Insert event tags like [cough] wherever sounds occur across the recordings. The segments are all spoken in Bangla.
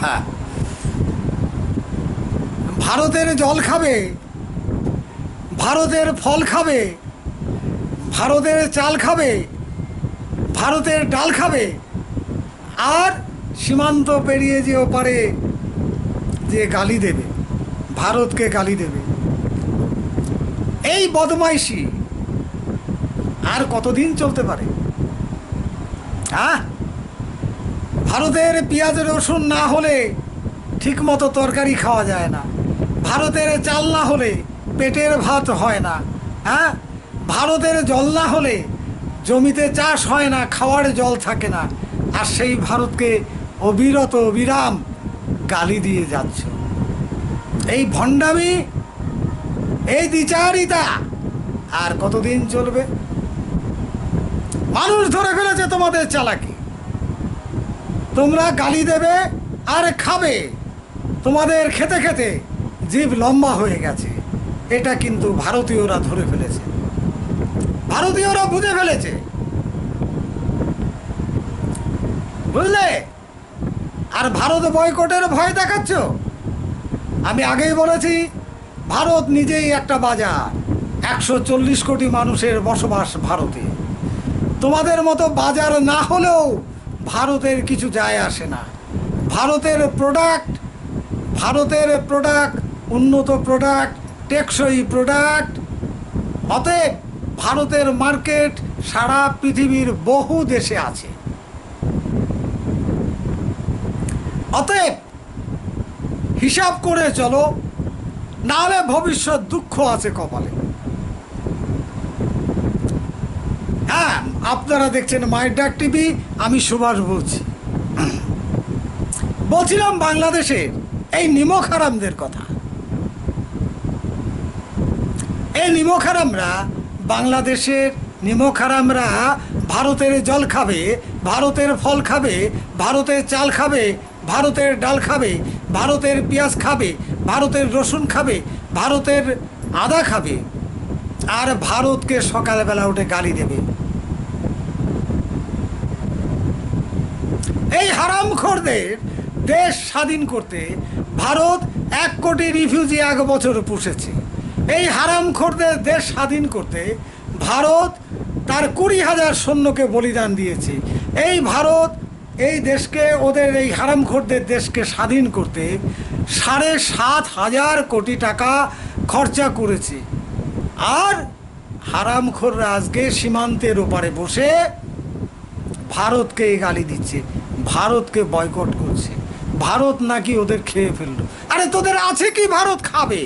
[laughs] ভারতের জল খাবে, ভারতের ফল খাবে, ভারতের চাল খাবে, ভারতের ডাল খাবে। আর সীমান্ত পেরিয়ে যে ওপারে যে গালি দেবে, ভারতকে গালি দেবে। এই বদমাইশি আর কতদিন চলতে পারে? হ্যাঁ? ভারতের পেঁয়াজ রসুন না হলে ঠিকমতো তরকারি খাওয়া যায় না। ভারতের চাল না হলে পেটের ভাত হয় না। হ্যাঁ? ভারতের জল না হলে জমিতে চাষ হয় না, খাওয়ার জল থাকে না। আর সেই ভারতকে অবিরত অবিরাম গালি দিয়ে যাচ্ছ। এই ভণ্ডামি, এই দ্বিচারিতা আর কতদিন চলবে? মানুষ ধরে ফেলেছে তোমাদের চালাকি। তোমরা গালি দেবে আর খাবে। তোমাদের খেতে খেতে জীব লম্বা হয়ে গেছে। এটা কিন্তু ভারতীয়রা ধরে ফেলেছে। ভারতীয়রা বুঝে ফেলেছে। বুঝলে? আর ভারত বয়কটের ভয় দেখাচ্ছ? আমি আগেই বলেছি, ভারত নিজেই একটা বাজার। একশো চল্লিশ কোটি মানুষের বসবাস ভারতে। তোমাদের মতো বাজার না হলেও ভারতের কিছু যায় আসে না। ভারতের প্রোডাক্ট ভারতের প্রোডাক্ট উন্নত প্রোডাক্ট টেকসই প্রোডাক্ট অতএব ভারতের মার্কেট সারা পৃথিবীর বহু দেশে আছে। অতএব হিসাব করে চলো, নাহলে ভবিষ্যৎ দুঃখ আছে কপালে। হ্যাঁ আপনারা দেখছেন মায়ের ডাক টিভি, আমি সুভাষ বলছি। বলছিলাম বাংলাদেশের এই নিমক হারামদের কথা। এই নিমক হারামরা বাংলাদেশের নিমক হারামরা ভারতের জল খাবে, ভারতের ফল খাবে, ভারতের চাল খাবে, ভারতের ডাল খাবে, ভারতের পেঁয়াজ খাবে, ভারতের রসুন খাবে, ভারতের আদা খাবে, আর ভারতকে সকালবেলা উঠে গালি দেবে। এই হারামখোরদের দেশ স্বাধীন করতে ভারত এক কোটি রিফিউজি এক বছর পুষেছে। এই হারামখোরদের দেশ স্বাধীন করতে ভারত তার কুড়ি হাজার সৈন্যকে বলিদান দিয়েছে। এই ভারত এই দেশকে, ওদের এই হারামখোরদের দেশকে স্বাধীন করতে সাড়ে সাত হাজার কোটি টাকা খরচা করেছে। আর হারামখোররা আজকে সীমান্তের ওপারে বসে ভারতকে গালি দিচ্ছে। ভারতকে বয়কট করছে। ভারত নাকি ওদের খেয়ে ফেলল। আরে তোদের আছে কি ভারত খাবে?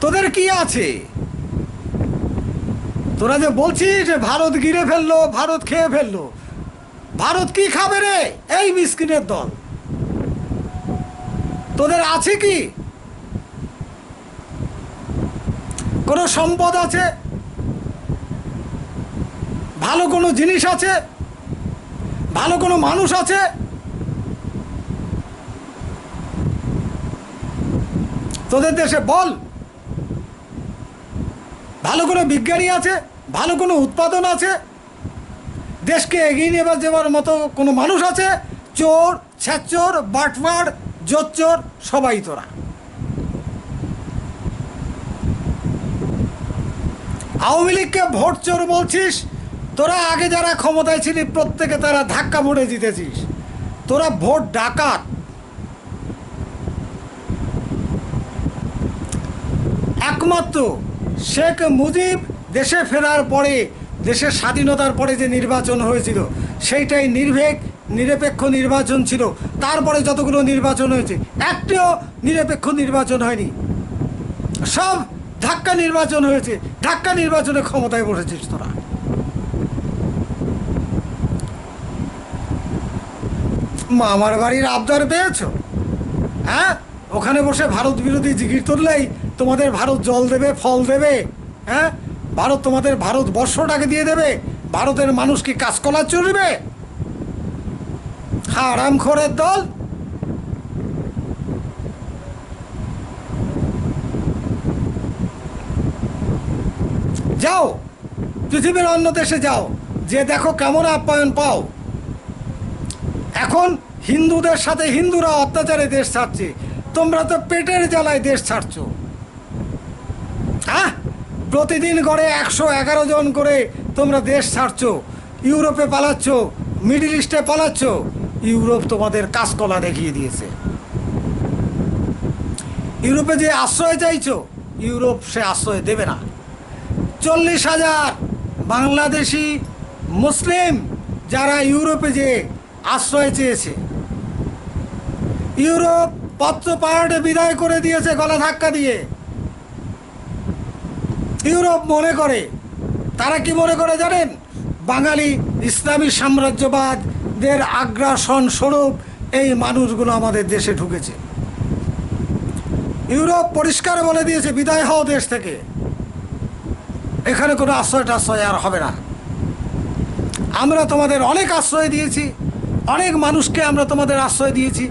তোদের কি আছে? তোরা যে বলছিস ভারত গিরে ফেলল, ভারত খেয়ে ফেলল, ভারত কি খাবে রে? এই মিসকিনের দল। তোদের আছে কি? কোনো সম্পদ আছে? ভালো কোনো জিনিস আছে? ভালো কোনো মানুষ আছে? তোদের দেশে বল। ভালো কোনো বিজ্ঞানী আছে? ভালো কোনো উৎপাদন আছে? দেশকে এগিয়ে নেবার যাওয়ার মতো কোনো মানুষ আছে? চোর, ছ্যাচোর, বাটমার, জোচ্চোর, সবাই তোরা। আওয়ামী লীগকে ভোট চোর বলছিস? তোরা আগে যারা ক্ষমতায় ছিলি, প্রত্যেকে তারা ধাক্কা ভোটে জিতেছিস। তোরা ভোট ডাকাত। একমাত্র শেখ মুজিব দেশে ফেরার পরে দেশের স্বাধীনতার পরে যে নির্বাচন হয়েছিল, সেইটাই নির্ভেক, নিরপেক্ষ নির্বাচন ছিল। তারপরে যতগুলো নির্বাচন হয়েছে, একটিও নিরপেক্ষ নির্বাচন হয়নি। সব ধাক্কা নির্বাচন হয়েছে। ধাক্কা নির্বাচনে ক্ষমতায় বসেছিস তোরা। মামার বাড়ির আবদার পেয়েছ? হ্যাঁ? ওখানে বসে ভারত বিরোধী জিগির তুললেই তোমাদের ভারত জল দেবে, ফল দেবে হ্যাঁ? ভারত তোমাদের ভারত বর্ষটাকে দিয়ে দেবে, ভারতের মানুষ কি কাজকলা চলবে হারাম খোরের দল? যাও, পৃথিবীর অন্য দেশে যাও, যে দেখো কেমন আপ্যায়ন পাও। এখন হিন্দুদের সাথে হিন্দুরা অত্যাচারে দেশ ছাড়ছে। তোমরা তো পেটের জ্বালায় দেশ ছাড়ছো। হ্যাঁ প্রতিদিন গড়ে একশো এগারো জন করে তোমরা দেশ ছাড়ছো। ইউরোপে পালাচ্ছ, মিডিল ইস্টে পালাচ্ছ। ইউরোপ তোমাদের কাজকলা দেখিয়ে দিয়েছে। ইউরোপে যে আশ্রয় চাইছো, ইউরোপ সে আশ্রয় দেবে না। চল্লিশ হাজার বাংলাদেশি মুসলিম যারা ইউরোপে যে আশ্রয় চেয়েছে। ইউরোপ পত্র পাহাড়ে বিদায় করে দিয়েছে গলা ধাক্কা দিয়ে। ইউরোপ মনে করে। তারা কি মনে করে জানেন? বাঙালি ইসলামী সাম্রাজ্যবাদদের আগ্রাসন স্বরূপ এই মানুষগুলো আমাদের দেশে ঢুকেছে। ইউরোপ পরিষ্কার বলে দিয়েছে, বিদায় হও দেশ থেকে। এখানে কোনো আশ্রয় টাশ্রয় আর হবে না। আমরা তোমাদের অনেক আশ্রয় দিয়েছি। অনেক মানুষকে আমরা তোমাদের আশ্রয় দিয়েছি।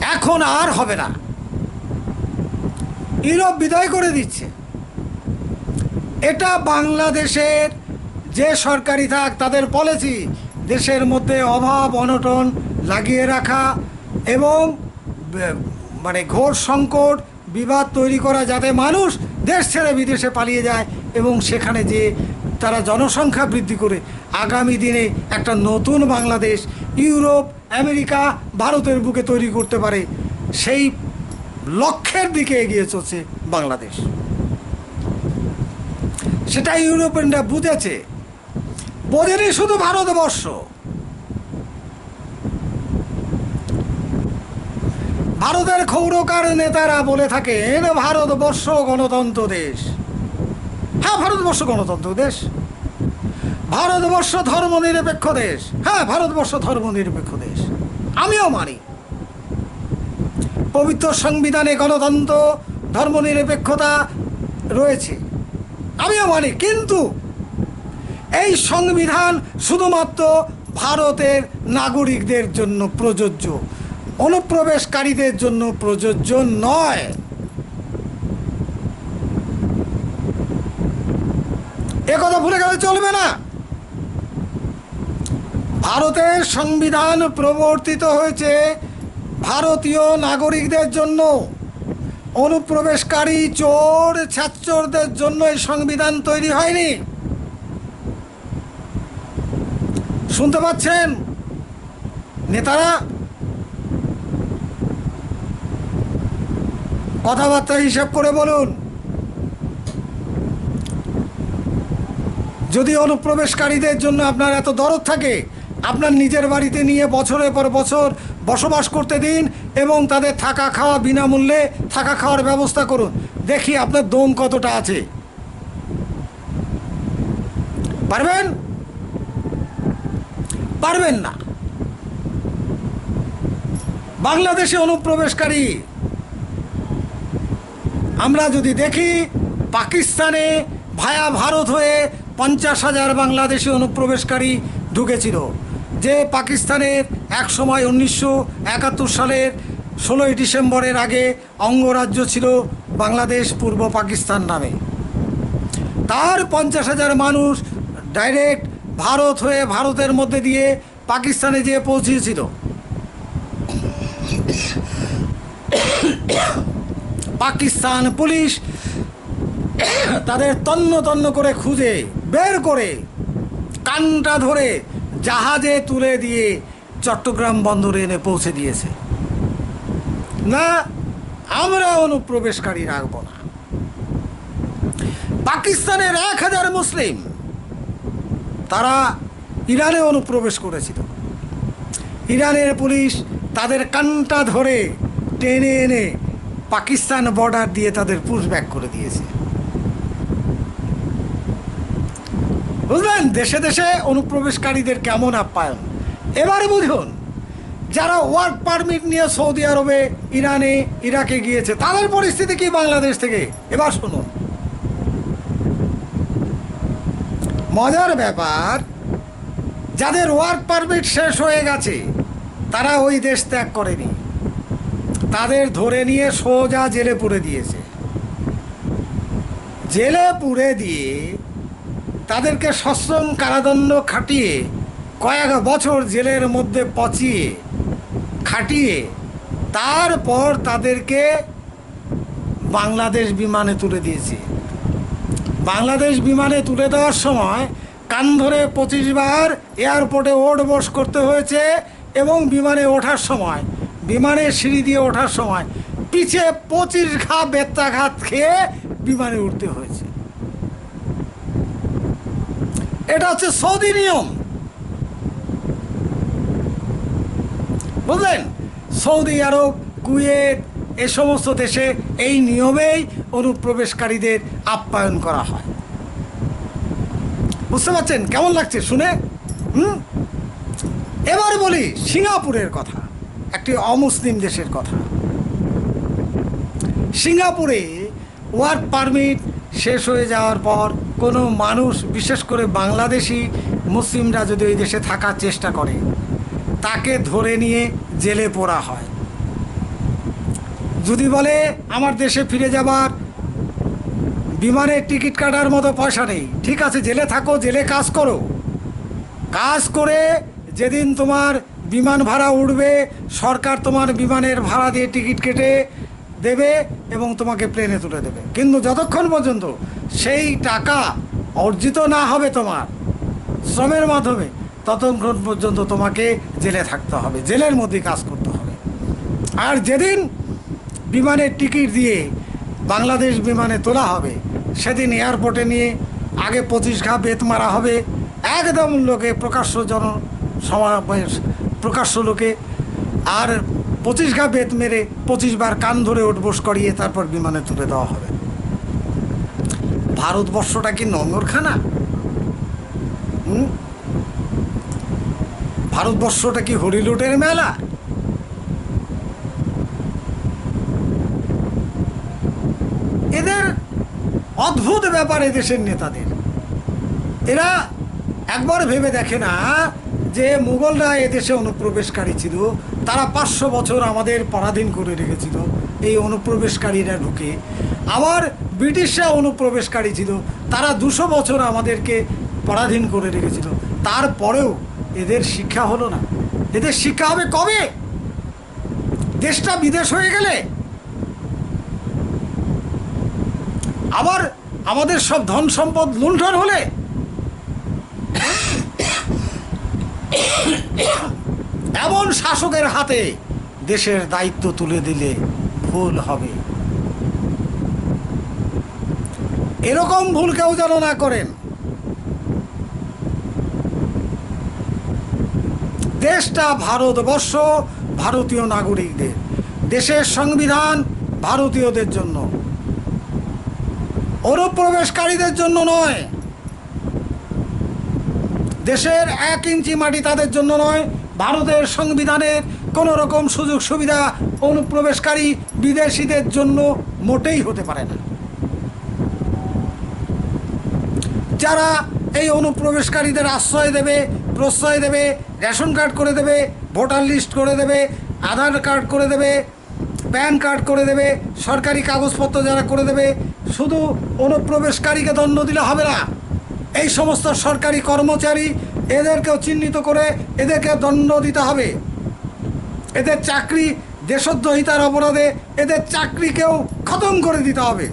এখন আর হবে না। ইউরোপ বিদায় করে দিচ্ছে। এটা বাংলাদেশের যে সরকারি থাক, তাদের পলিসি দেশের মধ্যে অভাব, অনটন লাগিয়ে রাখা এবং মানে ঘোর সংকট, বিবাদ তৈরি করা যাতে মানুষ দেশ ছেড়ে বিদেশে পালিয়ে যায় এবং সেখানে যে তারা জনসংখ্যা বৃদ্ধি করে আগামী দিনে একটা নতুন বাংলাদেশ ইউরোপ, আমেরিকা, ভারতের বুকে তৈরি করতে পারে। সেই লক্ষ্যের দিকে এগিয়ে চলছে বাংলাদেশ। সেটা ইউরোপিয়ানরা বুঝেছে। বোঝেনি শুধু ভারতবর্ষ। ভারতের ক্ষৌরকার নেতারা বলে থাকেন, ভারতবর্ষ গণতন্ত্র দেশ। হ্যাঁ ভারতবর্ষ গণতন্ত্র, দেশ? ভারতবর্ষ ধর্মনিরপেক্ষ দেশ। হ্যাঁ ভারতবর্ষ ধর্মনিরপেক্ষ দেশ। আমিও মানি। পবিত্র সংবিধানে গণতন্ত্র, ধর্মনিরপেক্ষতা রয়েছে। আমিও মানি, কিন্তু এই সংবিধান শুধুমাত্র ভারতের নাগরিকদের জন্য প্রযোজ্য, অনুপ্রবেশকারীদের জন্য প্রযোজ্য নয়। কথা ভুলে গেলে চলবে না। ভারতের সংবিধান প্রবর্তিত হয়েছে ভারতীয় নাগরিকদের জন্য। অনুপ্রবেশকারী চোর ছাত্রদের জন্য এই সংবিধান তৈরি হয়নি। শুনতে পাচ্ছেন? নেতারা, কথাবার্তা হিসাব করে বলুন। যদি অনুপ্রবেশকারীদের জন্য আপনার এত দরদ থাকে, আপনার নিজের বাড়িতে নিয়ে বছরের পর বছর বসবাস করতে দিন এবং তাদের থাকা খাওয়া বিনামূল্যে থাকা খাওয়ার ব্যবস্থা করুন। দেখি আপনার দম কতটা আছে। পারবেন? পারবেন না। বাংলাদেশে অনুপ্রবেশকারী। আমরা যদি দেখি, পাকিস্তানে ভায়া ভারত হয়ে পঞ্চাশ হাজার বাংলাদেশি অনুপ্রবেশকারী ঢুকেছিল, যে পাকিস্তানের এক সময় উনিশশো একাত্তর সালের ষোলোই ডিসেম্বরের আগে অঙ্গরাজ্য ছিল বাংলাদেশ পূর্ব পাকিস্তান নামে। তার পঞ্চাশ হাজার মানুষ ডাইরেক্ট ভারত হয়ে ভারতের মধ্যে দিয়ে পাকিস্তানে যেয়ে পৌঁছিয়েছিল পাকিস্তান পুলিশ তাদের তন্ন তন্ন করে খুঁজে বের করে কানটা ধরে জাহাজে তুলে দিয়ে চট্টগ্রাম বন্দরে এনে পৌঁছে দিয়েছে। না, আমরা অনুপ্রবেশকারী রাখব না। পাকিস্তানের এক হাজার মুসলিম, তারা ইরানে অনুপ্রবেশ করেছিল। ইরানের পুলিশ তাদের কানটা ধরে টেনে এনে পাকিস্তান বর্ডার দিয়ে তাদের পুশব্যাক করে দিয়েছে। বুঝলেন? দেশে দেশে অনুপ্রবেশকারীদের কেমন আপ্যায়ন? এবারে বুঝুন, যারা ওয়ার্ক পারমিট নিয়ে সৌদি আরবে, ইরানে, ইরাকে গিয়েছে, তাদের পরিস্থিতি কি বাংলাদেশ থেকে? এবার শুনুন। মজার ব্যাপার, যাদের ওয়ার্ক পারমিট শেষ হয়ে গেছে, তারা ওই দেশ ত্যাগ করেনি। তাদের ধরে নিয়ে সোজা জেলে পুরে দিয়েছে। জেলে পুরে দিয়ে তাদেরকে সশ্রম কারাদণ্ড খাটিয়ে কয়েক বছর জেলের মধ্যে পচিয়ে খাটিয়ে তারপর তাদেরকে বাংলাদেশ বিমানে তুলে দিয়েছে। বাংলাদেশ বিমানে তুলে দেওয়ার সময় কান ধরে পঁচিশ বার এয়ারপোর্টে ওঠ বস করতে হয়েছে এবং বিমানে ওঠার সময়, বিমানে সিঁড়ি দিয়ে ওঠার সময় পিছে পঁচিশ ঘা বেত্তাঘাত খেয়ে বিমানে উঠতে হয়েছে। এটা হচ্ছে সৌদি নিয়ম। বুঝলেন? সৌদি আরব, কুয়েত, এ সমস্ত দেশে এই নিয়মেই অনুপ্রবেশকারীদের আপ্যায়ন করা হয়। বুঝতে পারছেন? কেমন লাগছে শুনে? হুম? এবার বলি সিঙ্গাপুরের কথা, একটি অমুসলিম দেশের কথা। সিঙ্গাপুরে ওয়ার্ক পারমিট শেষ হয়ে যাওয়ার পর কোনো মানুষ, বিশেষ করে বাংলাদেশি মুসলিমরা যদি ওই দেশে থাকার চেষ্টা করে, তাকে ধরে নিয়ে জেলে পোড়া হয়। যদি বলে, আমার দেশে ফিরে যাবার বিমানের টিকিট কাটার মতো পয়সা নেই, ঠিক আছে, জেলে থাকো, জেলে কাজ করো। কাজ করে যেদিন তোমার বিমান ভাড়া উঠবে, সরকার তোমার বিমানের ভাড়া দিয়ে টিকিট কেটে দেবে এবং তোমাকে প্লেনে তুলে দেবে। কিন্তু যতক্ষণ পর্যন্ত সেই টাকা অর্জিত না হবে তোমার। শ্রমের মাধ্যমে ততক্ষণ পর্যন্ত তোমাকে জেলে থাকতে হবে, জেলের মধ্যে কাজ করতে হবে। আর যেদিন বিমানের টিকিট দিয়ে বাংলাদেশ বিমানে তোলা হবে, সেদিন এয়ারপোর্টে নিয়ে আগে পঁচিশ ঘা বেত মারা হবে। একদম লোকে, প্রকাশ্য জন সমাবেশ, প্রকাশ্য লোকে আর পঁচিশ ঘা বেত মেরে পঁচিশ বার কান ধরে উঠবোস করিয়ে তারপর বিমানে তুলে দেওয়া হবে। ভারতবর্ষটা কি হুম? ভারতবর্ষটা কি হরিলুটের মেলা? এদের অদ্ভুত ব্যাপার এদেশের নেতাদের। এরা একবার ভেবে দেখে না যে মুঘলরা এদেশে অনুপ্রবেশকারী ছিল। তারা পাঁচশো বছর আমাদের পরাধীন করে রেখেছিল। এই অনুপ্রবেশকারীরা ঢুকে আবার ব্রিটিশরা অনুপ্রবেশকারী ছিল। তারা দুশো বছর আমাদেরকে পরাধীন করে রেখেছিল। তারপরেও এদের শিক্ষা হলো না। এদের শিক্ষা হবে কবে? দেশটা বিদেশ হয়ে গেলে? আবার আমাদের সব ধন সম্পদ লুণ্ঠন হলে? এমন শাসকের হাতে দেশের দায়িত্ব তুলে দিলে ভুল হবে। এরকম ভুল কেউ যেন না করেন। দেশটা ভারতবর্ষ, ভারতীয় নাগরিকদের। দেশের সংবিধান ভারতীয়দের জন্য। অনুপ্রবেশকারীদের জন্য নয়। দেশের এক ইঞ্চি মাটি তাদের জন্য নয়। ভারতের সংবিধানের কোনো রকম সুযোগ সুবিধা অনুপ্রবেশকারী বিদেশিদের জন্য মোটেই হতে পারে না। যারা এই অনুপ্রবেশকারীদের আশ্রয় দেবে, প্রশ্রয় দেবে, রেশন কার্ড করে দেবে, ভোটার লিস্ট করে দেবে, আধার কার্ড করে দেবে, প্যান কার্ড করে দেবে, সরকারি কাগজপত্র যারা করে দেবে, শুধু অনুপ্রবেশকারীকে দণ্ড দিলে হবে না। এই সমস্ত সরকারি কর্মচারী এদেরকেও চিহ্নিত করে এদেরকে দণ্ড দিতে হবে। এদের চাকরি দেশদ্রোহিতার অপরাধে এদের চাকরিকেও খতম করে দিতে হবে।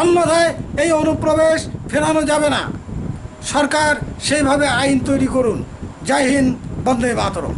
অন্যথায় এই অনুপ্রবেশ ফেরানো যাবে না। সরকার সেইভাবে আইন তৈরি করুন। জয় হিন্দ, বন্দে মাতরম।